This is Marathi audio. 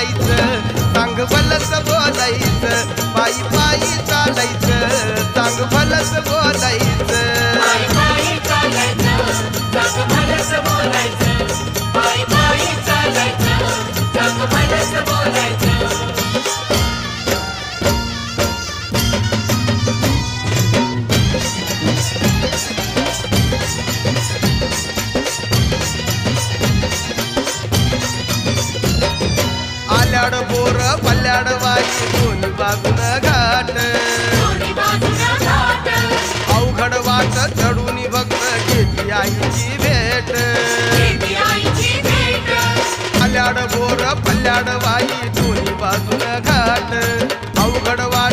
चालायचं चांग भलस बोलायचं पायी पायी चालायचं चांग भलस बोलायचं. आल्याड बोर पल्ल्याड वाई दोन्ही बाजून घाट. अवघड वाट चढून भक्त घेतली आईची भेट. आल्याड बोर पल्ल्याड वाई दोन्ही बाजून घाट. अवघड वाट